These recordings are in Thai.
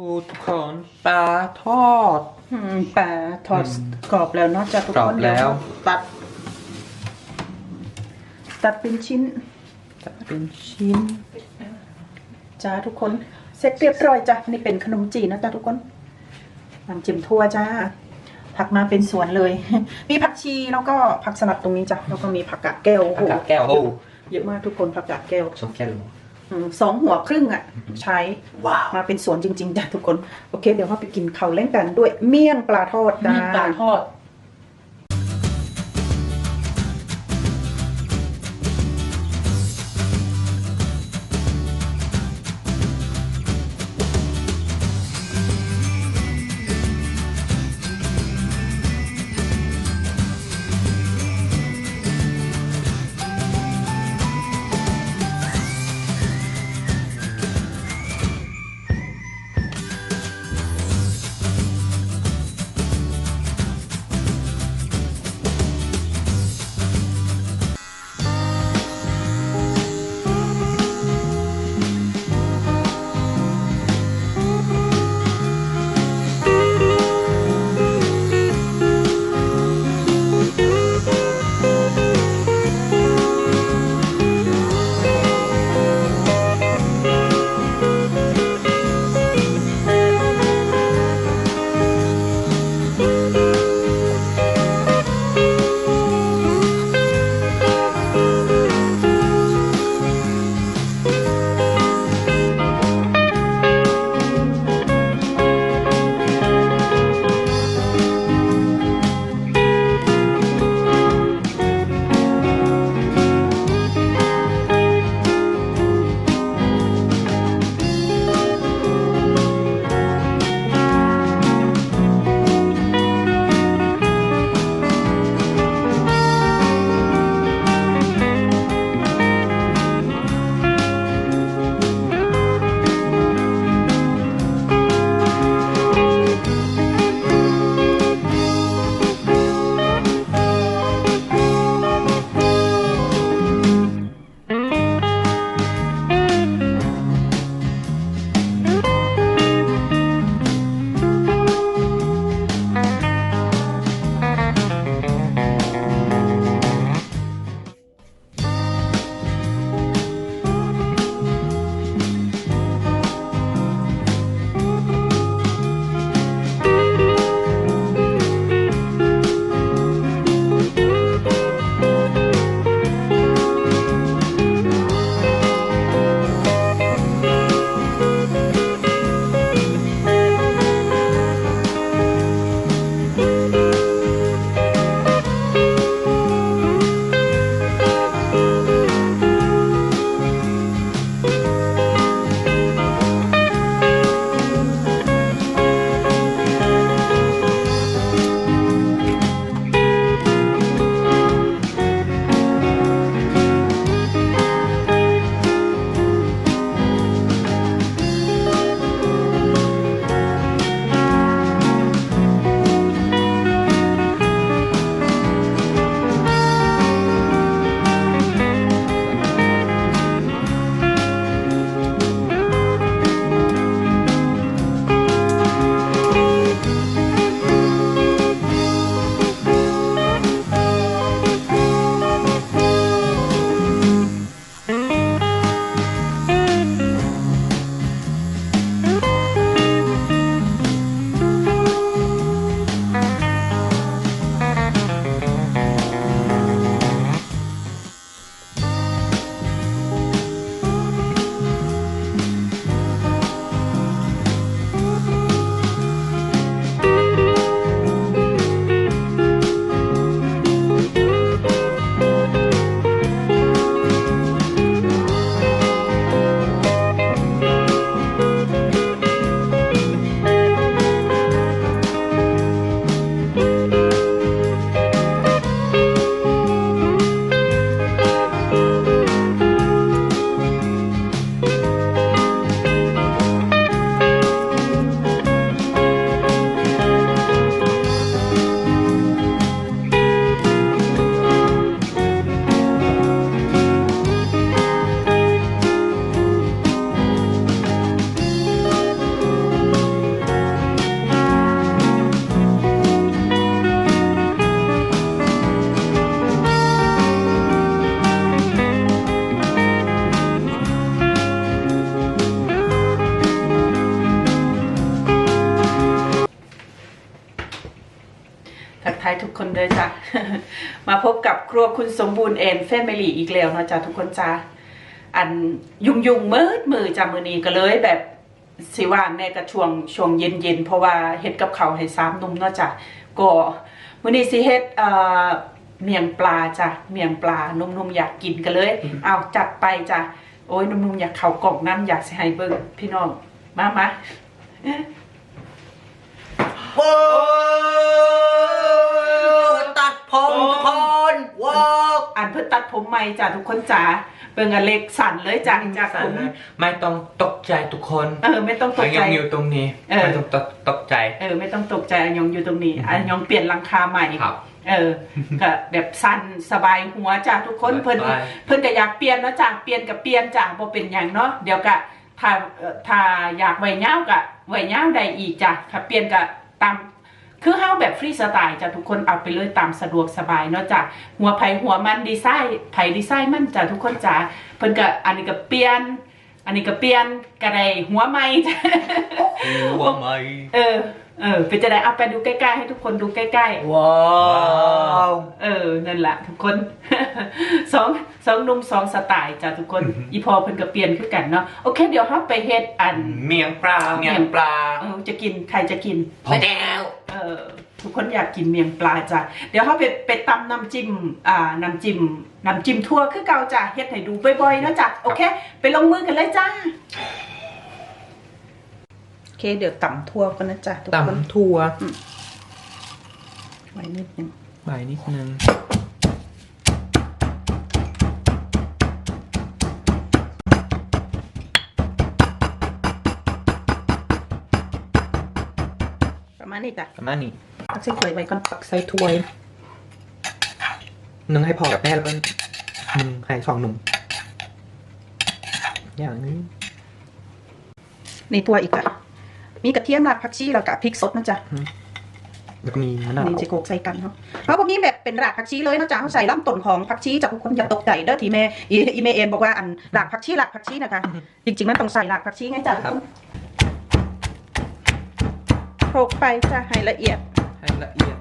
โอ้ทุกคนปลาทอด อืมปลาทอดกรอบแล้วเนาะจ้ะทุกกรอคบนแล้ว เดี๋ยตัด ตัดเป็นชิ้นจะเป็นชิ้น จ้าทุกคน เสร็จเรียบร้อยจ้ะนี่เป็นขนมจีนนะจ้ะทุกคนน้ำจิ้มทั่วจ้าผักมาเป็นสวนเลย มีผักชีแล้วก็ผักสลัดตรงนี้จ้ะแล้วก็มีผักกาดแก้วโอ้โหผักกาดแก้วโอ้ เยอะมากทุกคนผักกาดแก้ว สองแก้วอืม สองหัวครึ่งอะ ใช้ว้าวมาเป็นสวนจริงๆจ้ะทุกคน โอเค เดี๋ยวเราไปกินข้าวเล่นกันด้วยเมี่ยงปลาทอดจ้ามีปลาทอด รัวคุณสมบูรณ์แอนแฟมิลี่อีกแล้วเนาะจ้ะทุกคนจ้ะอันยุงยุงๆมืดมือจ้ะมือนี้ก็เลยแบบสิว่างในกระช่วงช่วงเย็นเย็นๆเพราะว่าเฮ็ดกับเขาวให้สามหนุ่มเนาะจ้ะก็มื้อนี้สิเฮ็ดเอ่อเมียงปลาจ้ะเมียงปลานุ่มๆอยากกินกันเลย เอาจัดไปจ้ะโอ้ยนุ่มๆอยากเข้ากล่องน้ำอยากสิให้เบิ่งพี่น้องมามาโอ้ อันเพื่อตัดผมใหม่จ้ะทุกคนจ๋าเบิ่งอเล็กสั่นเลยจ้ะจากผมไม่ต้องตกใจทุกคนเออไม่ต้องตกใจยังอยู่ตรงนี้เออไม่ต้องตกตกใจเออไม่ต้องตกใจอันยองอยู่ตรงนี้อันยองเปลี่ยนหลังคาใหม่ครับเออก็แบบสั้นสบายหัวจ้ะทุกคนเพิ่นสบายเพิ่นก็อยากเปลี่ยนนะจ้ะเปลี่ยนกับเปลี่ยนจ้ะบ่เป็นหยังเนาะเดี๋ยวก็ถ้าเอ่อถ้าอยากไว้ยาวก็ไว้ยาวได้อีกจ้ะถ้าเปลี่ยนก็ตาม คือเฮาแบบฟรีสไตล์จ้ะทุกคนเอาไปเลยตามสะดวกสบายเนาะจ้ะหัวไผหัวมันดีไซน์ไผดีไซน์มันจ้ะทุกคนจ้ะเพิ่นก็อันนี้ก็เปลี่ยน อันนี้ก็เปลี่ยนก็ได้หัวใหม่จ้ะหัวไหมเออ เออเป็นจะได้เอาไปดูใกล้ๆให้ทุกคนดูใกล้ๆ ว้าวเออ นั่นแหละทุกคน สองสองหนุ่มสองสไตล์จ้ะทุกคน อีพอเพิ่นก็เปลี่ยนคือกันเนาะโอเค เดี๋ยวเราไปเฮ็ดอันเมียงปลาเมีเมียยงงปลาเออจะกินใครจะกินพอแล้วเออทุกคนอยากกินเมียงปลาจ้ะเดี๋ยวเราไปไปตำน้ำจิ้มอ่าน้ำจิ้มน้ำจิ้มทั่วคือเก่าจ้ะเฮ็ดให้ดูบ่อยๆเนาะจ้ะโอเค ไปลงมือกันเลยจ้าโอ เคเดี๋ยวตำทั่วกันนะจ้ะทุกคนตำถั่วไว้นิดนึงใบนิดนึงประมาณนี้จ้ะประมาณนี้ตักใส่ถ้วยไว้ก่อนตักใส่ถ้วยหนึ่งให้พอกับแม่แล้วก็หนึ่งให้สองหนุ่มอย่างนี้ในตัวอีกอะ มีกระเทียมรากผักชีแล้วก็พริกสดนะจ๊ะแล้วก็มีมะนาวนี่จะโขลกใส่กันเนาะเพราะพวกนี้แบบเป็นรากผักชีเลยนะจ๊ะเขาใส่ลำต้นของผักชีจากทุกคนอย่าตกใจเด้อทีเมอีอีเมเอ็นบอกว่าอันรากผักชีรากผักชีนะคะ จริงๆมันต้องใส่รากผักชีไงจ๊ะทุกคนโขลกไปจ้ะให้ละเอียดให้ละเอียด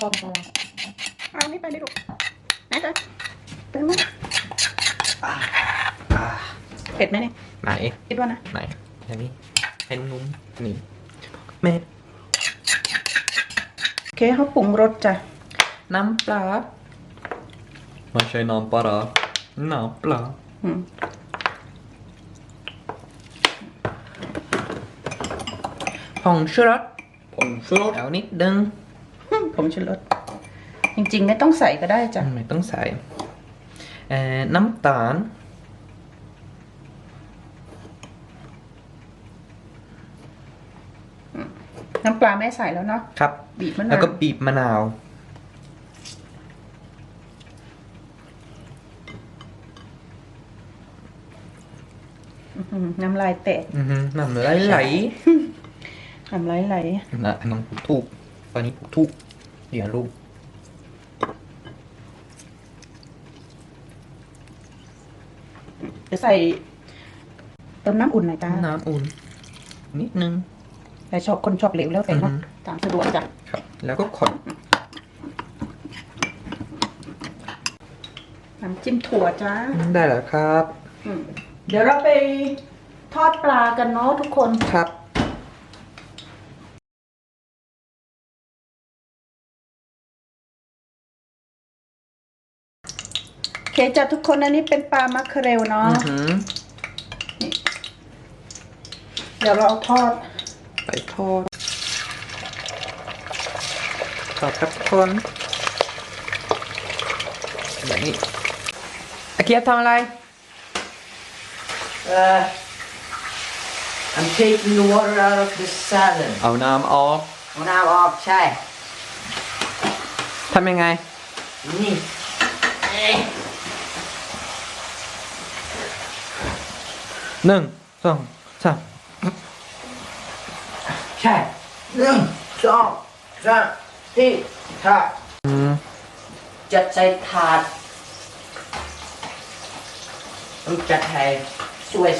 เอานี่ไปเลยลูกนะจ๊ะเป็นมอ่าเผ็ดไหมเนี่ยไหนคิดว่านะไหนอย่นี้ให้นุ่มๆนี่แม่โอเคเขาปรุงรสจ้ะน้ำปลาไม่ใช่น้ำปลาน้ำปลาอืมผงชูรสผงชูรสเอานิดนึง ผมชูรสจริงๆ ไม่ต้องใส่ก็ได้จ้ะไม่ต้องใส่เอ่อน้ำตาล น้ำปลาแม่ใส่แล้วเนาะครับ บีบมะแล้วนาวก็บีบมะนาวอื้อหือน้ำลายแตกอือหือน้ำไหลไหลน้ำลายไหลนะน้องผูกทูก ตอนนี้ผูกทูก เดี๋ยวลูกจะใส่เติมน้ำอุ่นหน่อยจ้าน้ำอุ่น นิดนึง แต่ชอบคนชอบเหลวแล้วแต่เนาะอือหือตามสะดวกจ้ะครับ แล้วก็คนน้ำจิ้มถั่วจ้าได้แล้วครับอืมเดี๋ยวเราไปทอดปลากันเนาะทุกคนครับ เคจ้ะทุกคนอันนี้เป็นปลามัคเคอเรลเนาะอือหือเดี๋ยวเราเอาทอดไปทอดทอดครับทุกคนอย่างนี้อาเกียบทำอะไร Uh, I'm taking the water out of the salad. เอาน้ำออกเอาน้ำออกใช่ ทำยังไง นี่เอ้ย หนึ่งสองสามใช่หนึ่งสองสามสี่ห้าอืมจัดใส่ถาดต้องจัดให้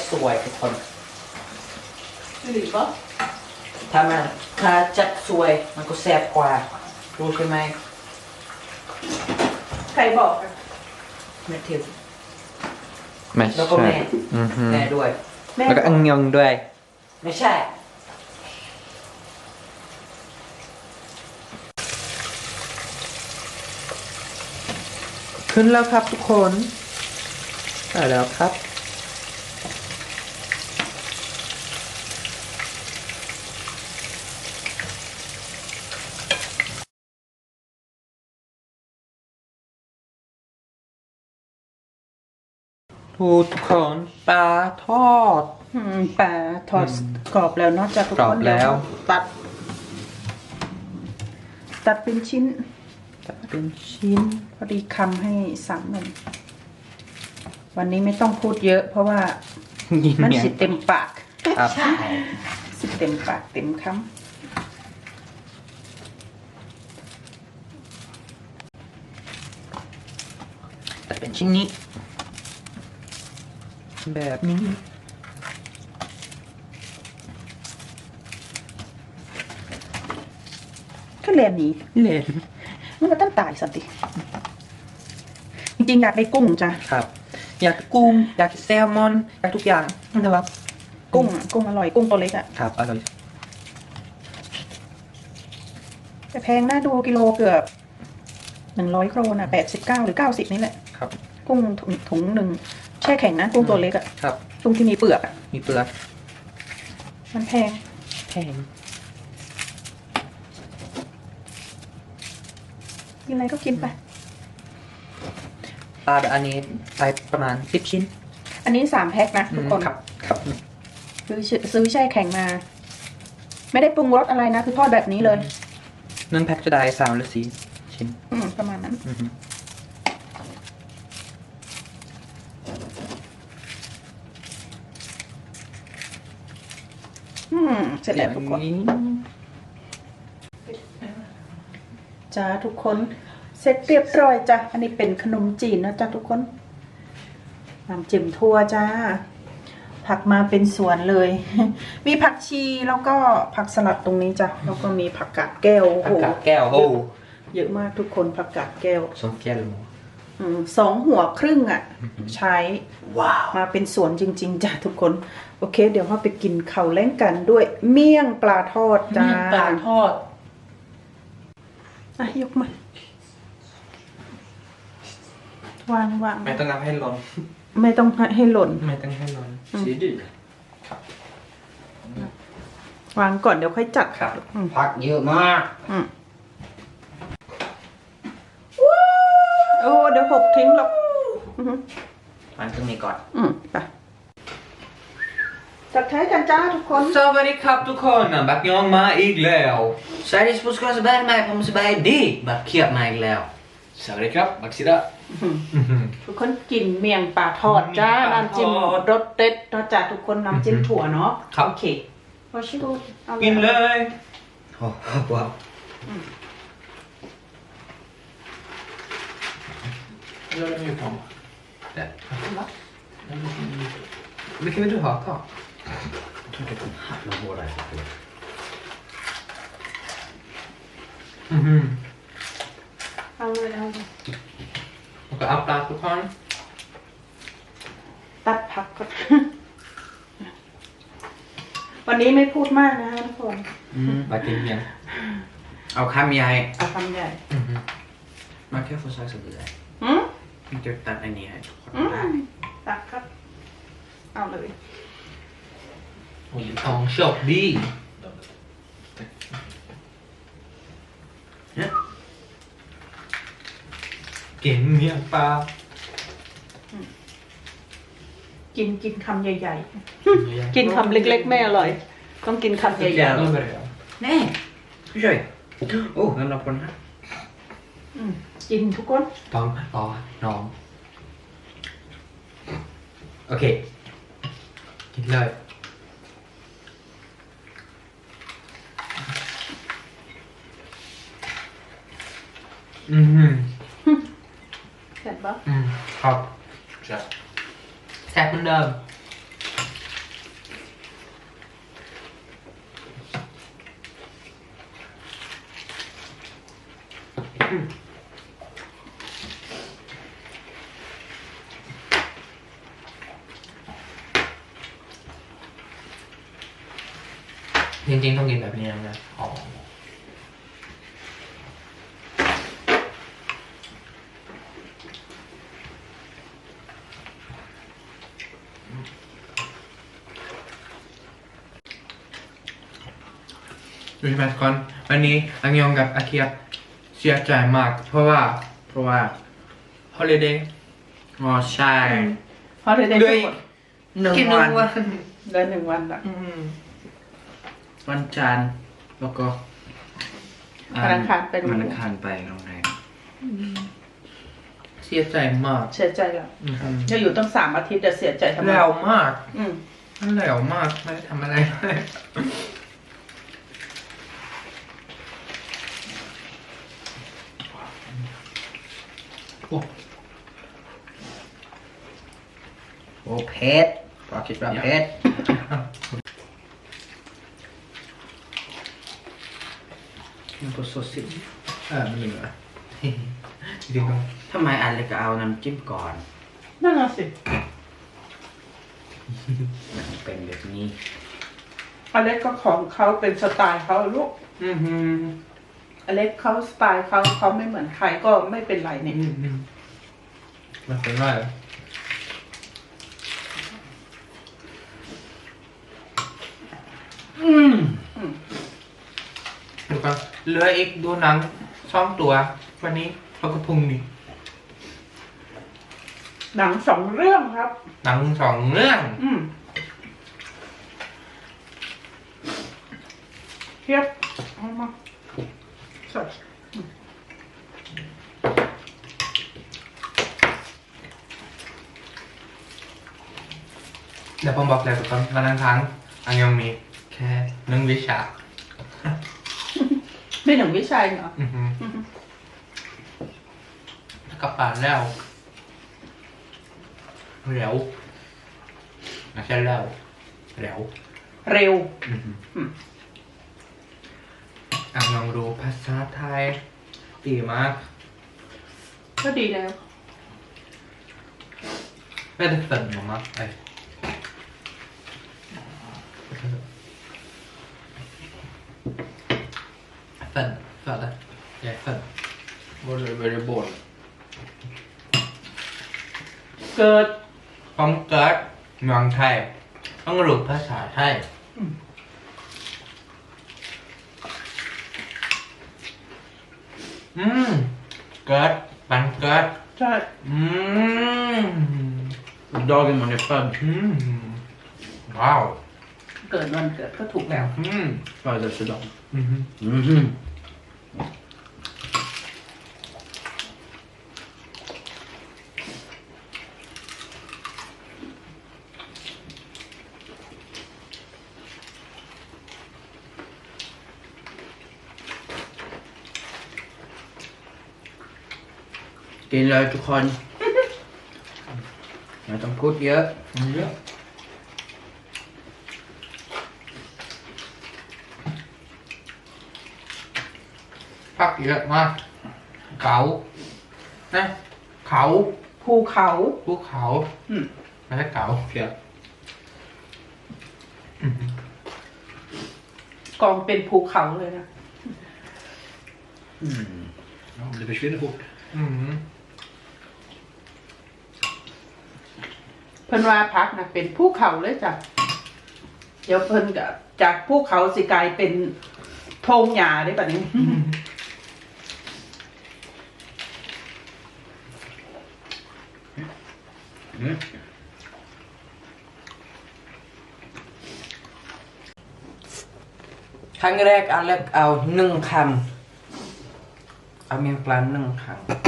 สวยๆทุกคนหรือว่าถ้ามันถ้าจัดสวยมันก็แซ่บกว่ารู้ใช่ไหมใครบอกอะแม่ทิว แม่แล้วก็ใช่แม่ อือฮึแม่ด้วย แม่แล้วก็อังยองด้วย ไม่ใช่ ขึ้นแล้วครับทุกคนได้แล้วครับ ทุกคนปลาทอด อืมปลาทอดกรอบแล้วเนาะจากทุกกรอคบนแล้ว เดี๋ยตัด ตัดเป็นชิ้น จะเป็นชิ้น พอดีคำให้สามหนึ่งวันนี้ไม่ต้องพูดเยอะ เพราะว่ายินมันเนี่ยสิเต็มปาก ครับใช่สิเต็มปากเต็มคแต่เป็นชิ้นนี้ แบบนี้ำก็เรียนนี้เล่นมันก็ต้องตายสันติ จริงๆ อยากได้กุ้งจ้ะ ครับ อยากกุ้ง อยากแซลมอน อยากทุกอย่างนะครับ กุ้งอะกุ้งอร่อย กุ้งตัวเล็กอะครับ อร่อย แต่แพงน่าดูกิโลเกือบหนึ่งร้อยโครนอะแปดสิบเก้าหรือเก้าสิบนี่แหละ ครับ กุ้งถุงถุงหนึ่ง แช่แข็งนะกุ้งตัวเล็กอะครับกุ้งที่มีเปลือกอะมีเปลือกมันแพงแพงกินอะไรก็กินไปปลาแบบอันนี้ไปประมาณสิบชิ้น อันนี้สามแพ็คนะทุกคนครับครับซื้อซื้อแช่แข็งมา ไม่ได้ปรุงรสอะไรนะ คือทอดแบบนี้เลยหนึ่งแพ็คจะได้สามหรือสี่ชิ้น อืมประมาณนั้น อื อฮึอืมเสร็จแล้วทุกคนนี้จ้าทุกคนเสร็จเรียบร้อยจ้ะอันนี้เป็นขนมจีนนะจ้าทุกคนน้ำจิ้มทั่วจ้า ผักมาเป็นสวนเลย มีผักชีแล้วก็ผักสลัดตรงนี้จ้ะแล้วก็มีผักกาดแก้วโอ้โหอากาศแก้วโอ้เยอะมากทุกคนผักกาดแก้วสองแก้วเลยหมูอืมสองหัวครึ่งอะ ใช้ ว้าว มาเป็นสวนจริง ๆจ้ะทุกคน โอเค เดี๋ยวเราไปกินข้าวแล้งกันด้วย เมี่ยงปลาทอดจ้าปลาทอดอะยกมาวางวางไม่ต้องนับให้หล่นไม่ต้องให้หล่น ไม่ต้องให้หล่นสีดีวางก่อนเดี๋ยวค่อยจัดครับอืมผักเยอะมากอืมโอ้เดี๋ยวหกทิ้งหรอกอือหือมันตรงนี้ก่อน อืมไป จัดท้ายกันจ้าทุกคน สวัสดีครับทุกคนบักยองมาอีกแล้วใส่ดิสปุสก็สบายไหมผมสบายดีแบบเคียบมาอีกแล้วสวัสดีครับบักซิดะทุกคนกินเมี่ยงปลาทอดจ้าเมี่ยงปลาน้ำจิ้มทอดรสเด็ดเนาะจ้าทุกคนน้ำจิ้มถั่วเนาะครับโอเคพอชิดูเอากินเลยโอ้ว้าว Gör det mjukt om. Där. Det kan väl du ha, ta. หักลงบัวได้ Mhm. เอาเลยเอาเลย Och så aplar på kvarn. ตัดผักก่อนวันนี้ไม่พูดมากนะคะทุกคน Verkligen igen. เอาคำใหญ่เอาคำใหญ่ Mhm. มาแค่ฟอสซักสักเดือนอืมมันจะตัดอันนี้ให้ทุกคนอืได้มตักครับ เอาเลย Och tång tjock di. เนี่ย King miệng pa. กินกินคำใหญ่ๆ กินคำเล็ก ๆ ไม่อร่อย ต้องกินคำใหญ่ Då börjar jag. แน่ช่วยโอ้งั้นเราคนนะๆอืมกินทุกคน Tång, ja, nom. Okej. Gick löj. อืมเห็นปะอืมครับจะแซ่บเหมือนเดิมจริงๆต้องกินแบบนี้นะอ๋อดู ใช่ไหมก่อนวันนี้อังยองกับอาเคียเสียใจมาก เพราะว่าเพราะว่า holiday อ๋อใช่เพราะได้ได้ด้วยหนึ่งกินหวันึ่นงวัน เดือนหนึ่งวันละอืมวันจันทร์แล้วก็วันอังคารไปโรงวันแรอัมงคารไปโรงแรมเสียใจมากเสียใจแล้วอืมจะอยู่ตั้งสามอาทิตย์แต่เสียใจทำไมแล้วมากอืม แล้วมากไม่ได้ทำอะไรเลย โอ้เพชรปลาคิดว่าเพชรมันก็สดสิเออมันเหลือจริงๆก็ทำไมอันเล็กก็เอาน้ำจิ้มก่อน นั่นน่ะสิมันเป็นแบบนี้อเล็กก็ของเขาเป็นสไตล์เขาลูก อืมอืมอ เล็กเขาสไตล์เขาเขาไม่เหมือนใครก็ไม่เป็นไรเนี่ยอืมอืมมันเป็นไรอืมเดี๋ยวก่อนเหลืออีกดูหนังสองตัว วันนี้แล้วก็พรุ่งนี้ หนังสองเรื่องครับ หนังสองเรื่อง อืมเทียบเอามา สดเดี๋ยวผมบอกเลยทุกคนวันอังคารอังยังมีแค่หนึ่งวิชา ไม่หนึ่งวิชัยเหรออือฮึแล้วก็ป่านแล้วเร็วไม่ใช่แล้วเร็วเร็ว อือฮึ อืม อะลองดูภาษาไทย ดีมากก็ดีแล้วไม่ได้ฝันมามากไอ้ฝันฝันอะไรใหญ่ฝัน very very bold เกิดผมเกิดเมืองไทย ต้องรู้ภาษาไทย อืมอืมเกิดบันเกิดใช่อืม dagen man är född อืมว้าว เกิดวันเกิดก็ถูกแล้ว อืม födelsedag อืม Mhm. กินเลยทุกคนไม่ต้องพูดเยอะเยอะพักเยอะมากเขานะเขาภูเขาภูเขาอืม ไม่ใช่เขาเพียอืมกองเป็นภูเขาเลยนะ Mm. Ja, det försvinner fort. อืม พิ่นว่าพักนะเป็นภูเขาเลยจ้ะเดี๋ยวเพิ่นก็จากภูเขาสิกลายเป็นโพงหญ้าได้ปะนี้ครั้งแรกอาเล็กเอาหนึ่งคำเอาเมียงปลาหนึ่งคำ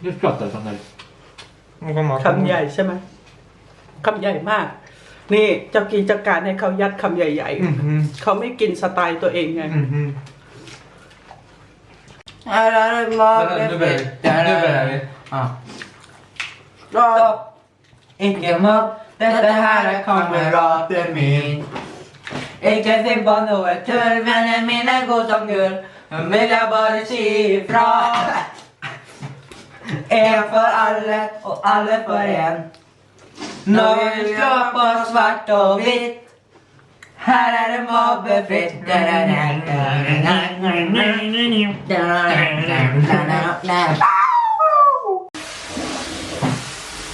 Nu pratar jag sån här. มันก็มาคำใหญ่ใช่ไหมคำใหญ่มาก นี่เจ้ากินจัดการให้เขายัดคำใหญ่ๆเขาไม่กินสไตล์ตัวเองไง Alla de Nu mag börjar vi. Nu börjar vi. Ja. Stopp! Icke mobb, detta här kommer raten min. Ikke se på noe tull, vennene mine er gode som gull. Miljardbarn fra En for alle og alle for en. Når vi slår på svart og hvitt her er det mobbefritt.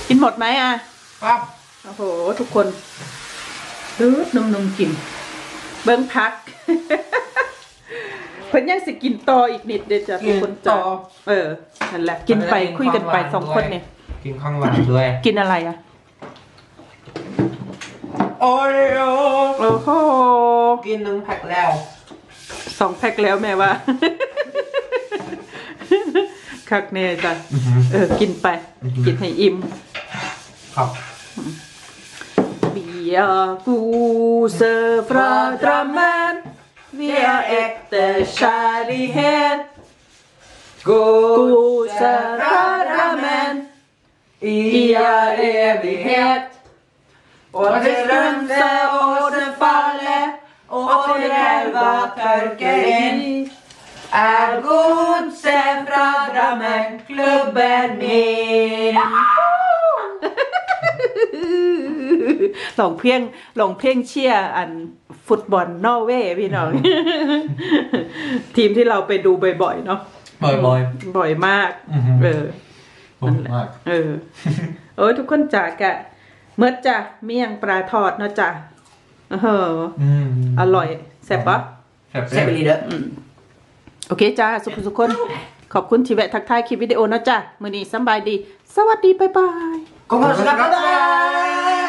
กินหมดไหมอะ ครับ โอ้โห ทุกคนดูนุ่มๆกิน เบิ้งพัก พิ่นยังสิกินต่ออีกนิดเดียวจ้ะทุกคนกินต่จ้ะอเออนั่นแหละกินไปคุยกันไปสองคนเนี่ย กินข้างหลังด้วย กินอะไรอะ โอริโอโอ้โหกินหนึ่งแพ็คแล้ว สองแพ็คแล้วแม่ว่า คักแน่จ้ะเออ กินไปกินให้อิ่ม ครับ Wir große Frau Drömmen, wir echte Kärlighet. Große Frau Drömmen, i all evighet. Och till strömse återfaller och till elva törker in. Är godse fra Drammen klubben min. หลงเพียงหลงเพียงเชียร์อัน ฟุตบอลนอร์เวย์พี่น้อง ทีมที่เราไปดูบ่อยๆเนาะบอยบอยบ่อยมากอือฮึเออผมมากเออโอ้ยทุกคนจ๋ากะเมื่อจ้ะเมี่ยงปลาทอดเนาะจ้ะเอออืมอร่อยแซ่บปะแซ่บ Säg väl i det. โอเคจ้าสุขสุขคน ขอบคุณที่แวะทักทายคลิปวิดีโอเนาะจ้ะ มือนี้สำบายดี สวัสดี บ๊ายบาย Kom och släpp mig!